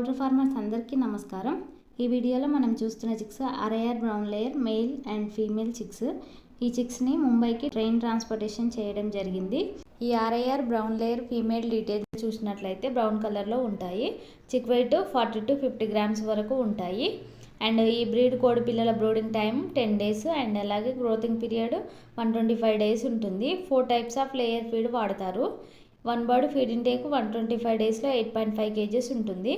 Poultry farmers అందరికీ నమస్కారం. ఈ వీడియోలో మనం చూస్తున్న chicks RIR brown layer male and female chicks. ఈ చిక్స్ని ముంబైకి ట్రైన్ ట్రాన్స్పోర్టేషన్ చేయడం జరిగింది. ఈ RIR brown layer female details చూసినట్లయితే బ్రౌన్ కలర్లో ఉంటాయి. Chick weight forty to fifty grams వరకు ఉంటాయి. అండ్ ఈ బ్రీడ్ కోడి పిల్లల brooding time ten days and అలాగే growing period one twenty five days ఉంటుంది. Four types of layer feed వాడతారు. One bird feed intake one twenty five డేస్లో eight point five kgs ఉంటుంది.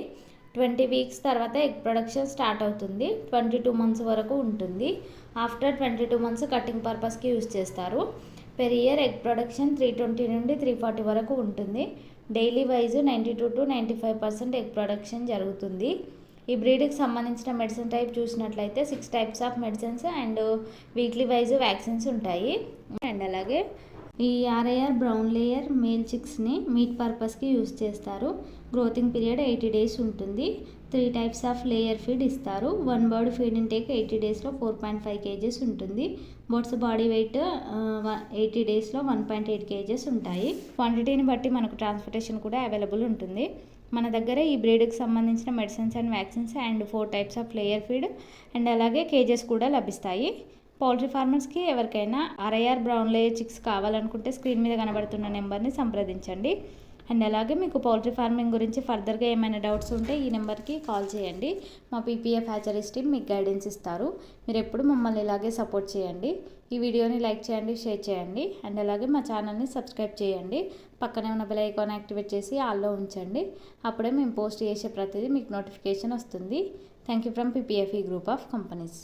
ట్వంటీ వీక్స్ తర్వాత egg production start అవుతుంది. Twenty two months వరకు ఉంటుంది. After twenty two months cutting పర్పస్కి use చేస్తారు. Per year egg production three twenty నుండి three forty వరకు ఉంటుంది. Daily wise ninety two to ninety five percent egg production జరుగుతుంది. ఈ బ్రీడ్కి సంబంధించిన మెడిసిన్ టైప్ చూసినట్లయితే six types of medicines and weekly wise vaccines ఉంటాయి. అండ్ అలాగే ఈ ఆర్ఐఆర్ బ్రౌన్ లేయర్ మేల్ చిక్స్ని మీట్ పర్పస్కి యూస్ చేస్తారు. గ్రోతింగ్ పీరియడ్ ఎయిటీ డేస్ ఉంటుంది. Three types of layer feed ఇస్తారు. One bird feed intake eighty డేస్లో ఫోర్ పాయింట్ ఫైవ్ కేజెస్ ఉంటుంది. బర్డ్స్ బాడీ వెయిట్ ఎయిటీ డేస్లో వన్ పాయింట్ ఎయిట్ కేజెస్ ఉంటాయి. క్వాంటిటీని బట్టి మనకు ట్రాన్స్పోర్టేషన్ కూడా అవైలబుల్ ఉంటుంది. మన దగ్గర ఈ బ్రీడ్కి సంబంధించిన medicines and vaccines and four types of layer feed and అలాగే కేజెస్ కూడా లభిస్తాయి. పౌల్ట్రీ ఫార్మర్స్కి ఎవరికైనా ఆర్ఐఆర్ బ్రౌన్ లేయర్ చిక్స్ కావాలనుకుంటే స్క్రీన్ మీద కనబడుతున్న నెంబర్ని సంప్రదించండి. అండ్ అలాగే మీకు పౌల్ట్రీ ఫార్మింగ్ గురించి ఫర్దర్గా ఏమైనా డౌట్స్ ఉంటే ఈ నెంబర్కి కాల్ చేయండి. మా పీపీఎఫ్ హ్యాచరీస్ టీమ్ మీకు గైడెన్స్ ఇస్తారు. మీరు ఎప్పుడు మమ్మల్ని ఇలాగే సపోర్ట్ చేయండి. ఈ వీడియోని లైక్ చేయండి షేర్ చేయండి. అండ్ అలాగే మా ఛానల్ని సబ్స్క్రైబ్ చేయండి. పక్కనే ఉన్న బెల్ ఐకాన్ యాక్టివేట్ చేసి ఆల్లో ఉంచండి. అప్పుడే మేము పోస్ట్ చేసే ప్రతిదీ మీకు నోటిఫికేషన్ వస్తుంది. Thank you from PPFE group of companies.